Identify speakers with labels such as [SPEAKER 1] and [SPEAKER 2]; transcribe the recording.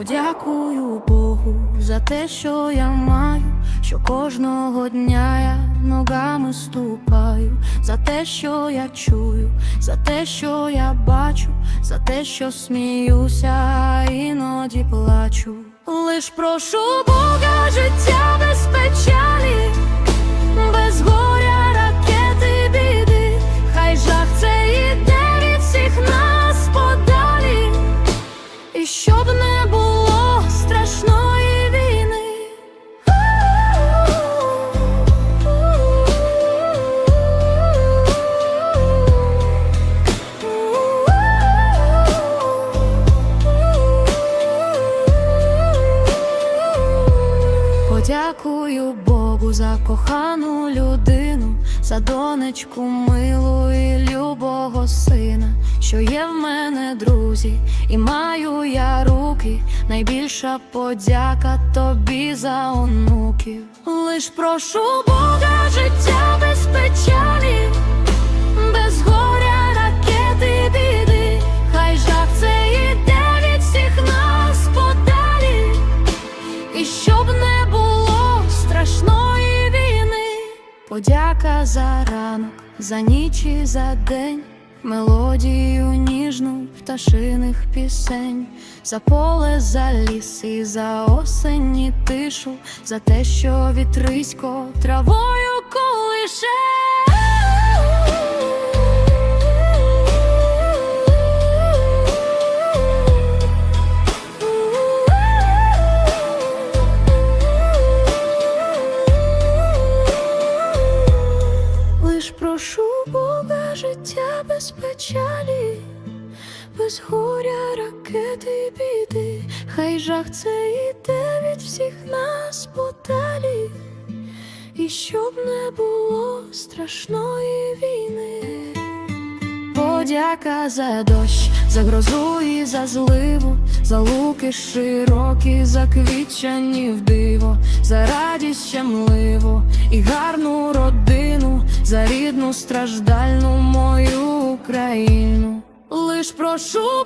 [SPEAKER 1] Подякую Богу за те, що я маю, що кожного дня я ногами ступаю, за те, що я чую, за те, що я бачу, за те, що сміюся, іноді плачу. Лиш прошу Бога життя без печалі, без горя, Подякую Богу за кохану людину, за донечку милу і любого сина, що є в мене друзі, і маю я руки. Найбільша подяка тобі за онуків. Лиш прошу Бога життя без печалі, без горя, ракети, біди, хай жах це йде від всіх нас подалі. І щоб не було страшної війни, подяка за ранок, за ніч і за день, мелодію ніжну пташиних пісень, за поле, за ліс і за осені тишу, за те, що вітрисько травою колише. Без печалі, без горя, ракети і біди, хай жах це йде від всіх нас подалі, і щоб не було страшної війни. Подяка за дощ, за грозу і за зливу, за луки широкі, за квітчані в диво, за радість щемливу і гарну рідну страждальну мою Україну. Лиш прошу